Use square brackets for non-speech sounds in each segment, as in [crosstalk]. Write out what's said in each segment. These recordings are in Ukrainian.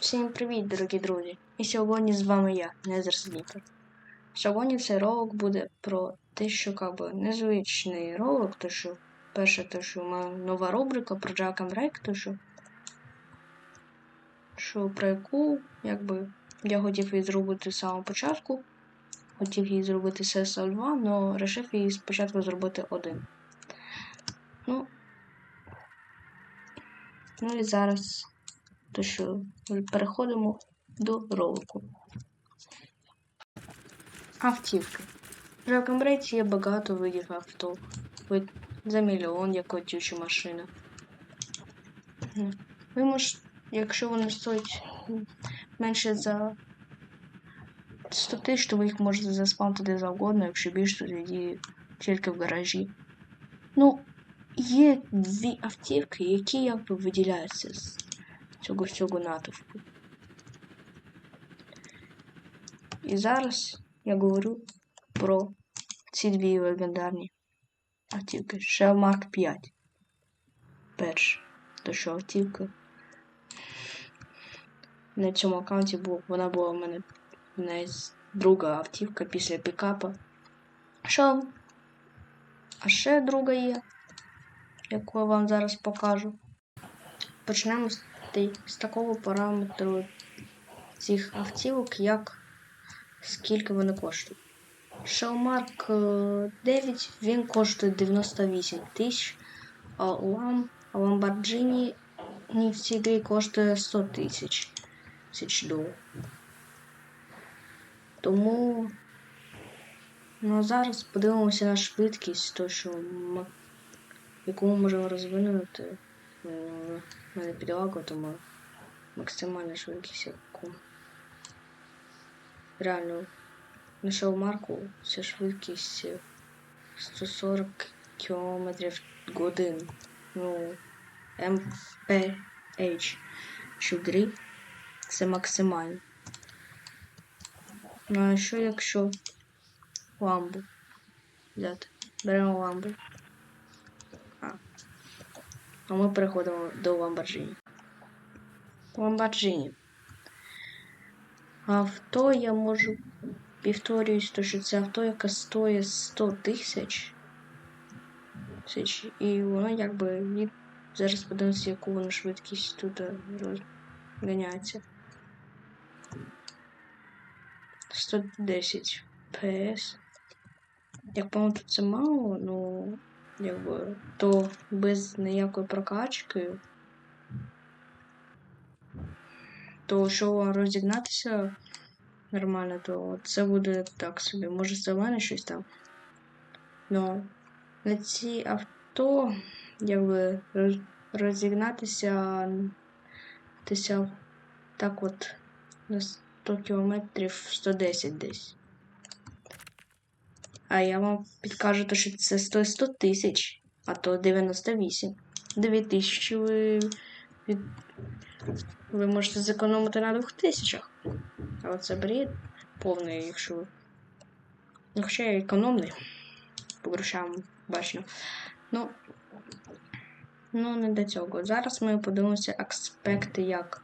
Всім привіт, дорогі друзі! І сьогодні з вами я, Незер Сліпер. Сьогодні цей ролик буде про те, що якби незвичний ролик, то що перше, то що у мене нова рубрика про and Break, то що, що про яку якби я хотів її зробити з самого початку. Хотів її зробити CSL 2, але вирішив її спочатку зробити один. Ну, ну і зараз то що переходимо до ролику. Автівки. В Жакомбрейці є багато видів авто. За мільйон, як котюча машина. Ви можете, якщо вони стоять менше за 100 тисяч, то ви їх можете заспамити де завгодно, якщо більше то тоді тільки в гаражі. Ну, є дві автівки, які якби виділяються з цього всього натовпу. І зараз я говорю про ці дві легендарні автівки. Shell Mark 5. Перша. То що автівка. На цьому аккаунті був, вона була в мене друга автівка після пікапа. Що? А ще друга є, яку я вам зараз покажу. Почнемо з з такого параметру цих автівок, як скільки вони коштують. Е, 9 він коштує 98 тисяч, а а Lamborghini в цій грі коштує 100 тисяч тисяч доларів. Тому ну, зараз подивимося на швидкість, то що ми, яку ми можемо розвинути. В мене підлагу, тому максимальна швидкість яку. Реально, знайшов марку, це швидкість 140 км в годину. Ну, MPH 4 це максимально. Ну а що якщо ламбу взяти? Беремо ламбу. А ми переходимо до Lamborghini. Lamborghini. Авто я можу повторююсь, то що це авто, яке стоїть 100 тисяч. І воно якби від... зараз подивимося, яку воно швидкість тут розганяється. 110 PS. Як по-моєму, тут це мало, ну якби, то без ніякої прокачки, то що розігнатися нормально, то це буде так собі. Може в щось там. Но на ці авто, якби розігнатися тися так от на 100 кілометрів 110 десь. А я вам підкажу, то, що це стоїть 100 тисяч, а то 98. 9 тисяч ви, від... ви можете зекономити на 2 тисячах. А оце бред повний, якщо ви. Ну, хоча я економний. По грошам бачно. Ну, ну, не до цього. Зараз ми подивимося аспекти, як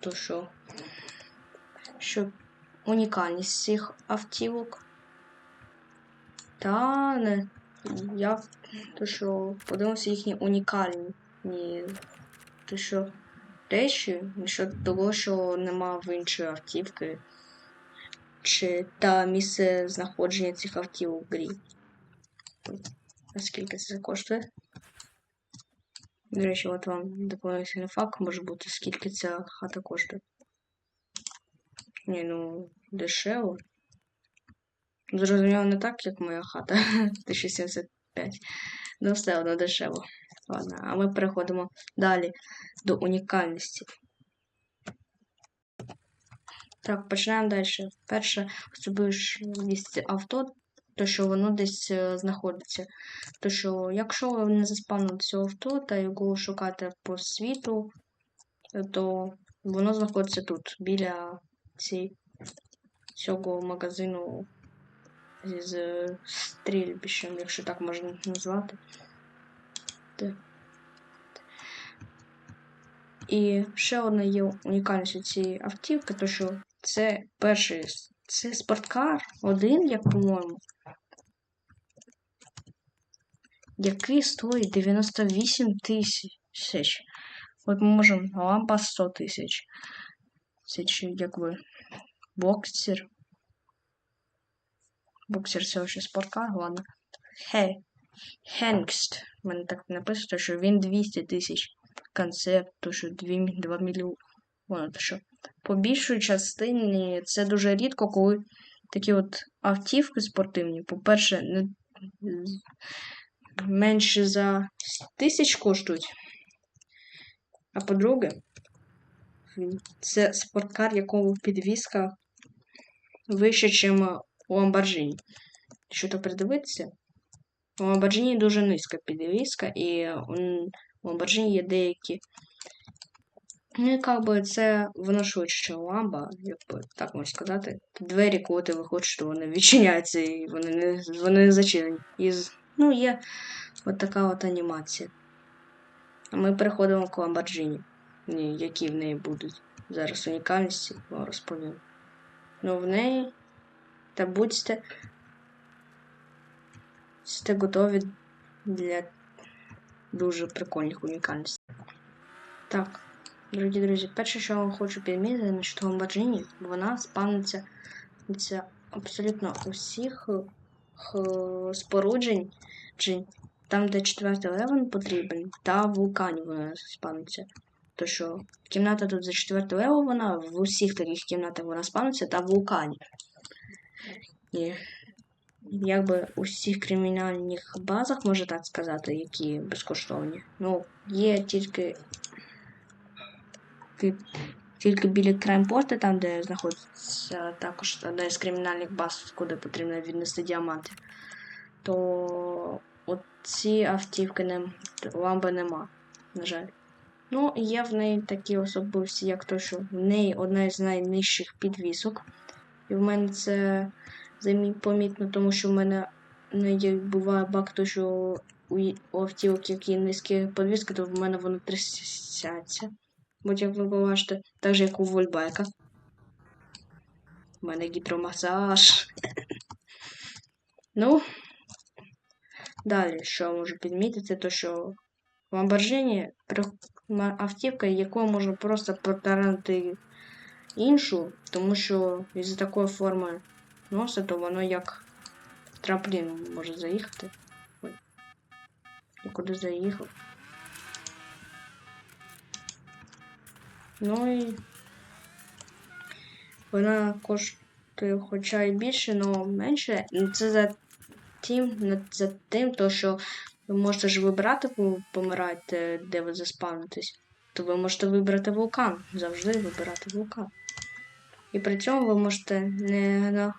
то, що, що унікальність цих автівок. Та не. Я то що подивимося їхні унікальні. То що речі, що того, що нема в іншої автівки. Чи та місце знаходження цих автівок в грі. А скільки це коштує? До речі, от вам доповнительний факт може бути, скільки ця хата коштує. Ні, ну, дешево. Зрозуміло, не так, як моя хата [laughs] 1075. Ну, все одно дешево. Ладно, а ми переходимо далі до унікальності. Так, починаємо далі. Перше, особливість авто, то що воно десь е, знаходиться. То що, якщо ви не заспавните цього авто та його шукати по світу, то воно знаходиться тут, біля ці, цього магазину з стрільбищем, якщо так можна назвати. Де? І ще одна є унікальність цієї автівки, то що це перший це спорткар, один, як по-моєму, який стоїть 98 тисяч. От ми можемо лампа 100 тисяч. Це якби боксер. Боксер це ще спорткар, ладно. Хе. Хенгст. У мене так написано, що він 200 тисяч. Концепт, то що 2, 2 мільйони. То що. По більшій частині це дуже рідко, коли такі от автівки спортивні, по-перше, не менше за тисяч коштують. А по-друге, це спорткар, якого підвізка вище, ніж у Lamborghini. Якщо то придивитися, у Lamborghini дуже низька підвізка, і у Lamborghini є деякі. Ну, і як це воно швидше, Ламба, як би так можна сказати. Двері, коли ти виходиш, то вони відчиняються і вони не, вони не зачинені. І, ну, є от така от анімація. А ми переходимо к Lamborghini. Ні, які в неї будуть зараз унікальності, вам розповім. Ну, в неї. Та будьте. Сте готові для дуже прикольних унікальностей. Так, дорогі друзі, перше, що я вам хочу підмітити, що Lamborghini, вона спавниться це абсолютно усіх споруджень, там, де четвертий левел потрібен, та вулканів вона спавниться. То що кімната тут за четвертий левел, вона в усіх таких кімнатах вона спавниться та вулканів. Якби у всіх кримінальних базах, можна так сказати, які безкоштовні. Ну, є тільки тільки біля краймпорта, там, де знаходиться також одна з кримінальних баз, куди потрібно віднести діаманти, то от ці автівки не, ламби нема, на жаль. Ну, є в неї такі особливості, як то, що в неї одна з найнижчих підвісок. І в мене це помітно, тому що в мене не буває баг, то що у, автівок, які низькі підвіски, то в мене вони трясяться. Бо як ви побачите, так же як у Вольбайка. У мене гідромасаж. [coughs] ну, далі, що можу підмітити, то що в Lamborghini автівка, якою можна просто протаранити іншу, тому що із такої форми носа, то воно як трамплін може заїхати. Ой. Куди заїхав? Ну і вона коштує хоча й більше, але менше. Це за тим, за тим, то, що ви можете ж вибирати, коли ви помираєте, де ви заспавнитесь. То ви можете вибрати вулкан. Завжди вибирати вулкан. І при цьому ви можете не на.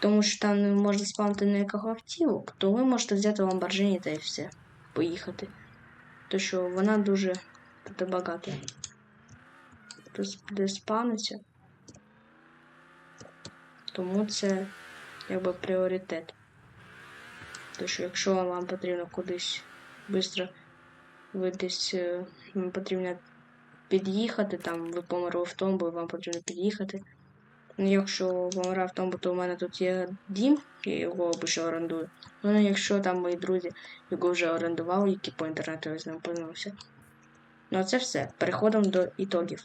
Тому що там не можна спавнити ніяких автівок, то ви можете взяти Lamborghini та і все. Поїхати. То що вона дуже буде багата. Тут буде спавниться. Тому це якби пріоритет. То що якщо вам потрібно кудись швидко ви десь вам потрібно під'їхати, там ви померли в тому, бо вам потрібно під'їхати. Ну, якщо помирав в тому, то у мене тут є дім, я його обично орендую. Ну, якщо там мої друзі його вже орендували, які по інтернету я з ним познайомився. Ну, це все. Переходимо до ітогів.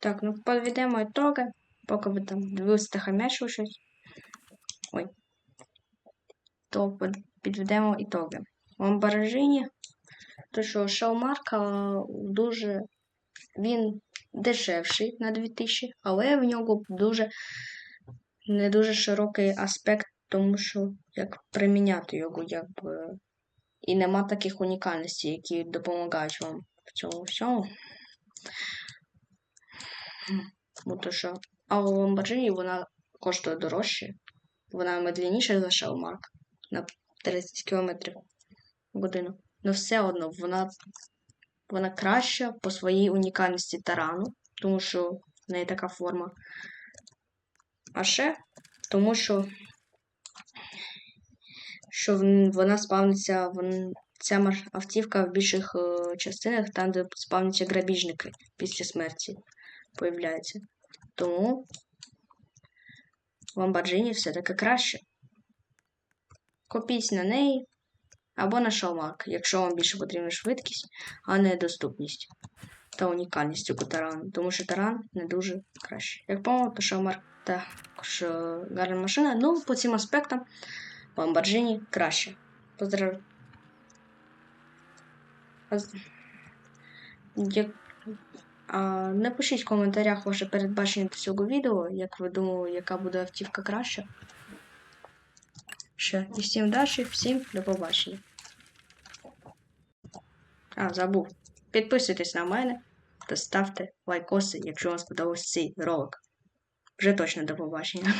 Так, ну підведемо ітоги, поки ви там дивилися та хамячили щось. Ой. То підведемо ітоги. В Lamborghini, то що шоумарка дуже він дешевший на 2000, але в нього дуже не дуже широкий аспект, тому що як приміняти його, якби. І нема таких унікальностей, які допомагають вам в цьому всьому. Бо що. А у Lamborghini вона коштує дорожче. Вона медленніша за Shellmark на 30 км годину. Но все одно вона, вона краща по своїй унікальності тарану, тому що в неї така форма. А ще тому що, що вона спавниться ця автівка в більших е, частинах, там, де спавняться грабіжники після смерті, появляється. Тому Lamborghini все-таки краще. Купіть на неї або на шалмак, якщо вам більше потрібна швидкість, а не доступність та унікальність у тарану, тому що таран не дуже краще. Як по-моєму, то шалмак також е, гарна машина, ну по цим аспектам Lamborghini краще. Поздрав... А напишіть в коментарях ваше передбачення до цього відео, як ви думали, яка буде автівка краща. Ще. І всім удачі, всім до побачення. А, забув. Підписуйтесь на мене та ставте лайкоси, якщо вам сподобався цей ролик. Вже точно до побачення.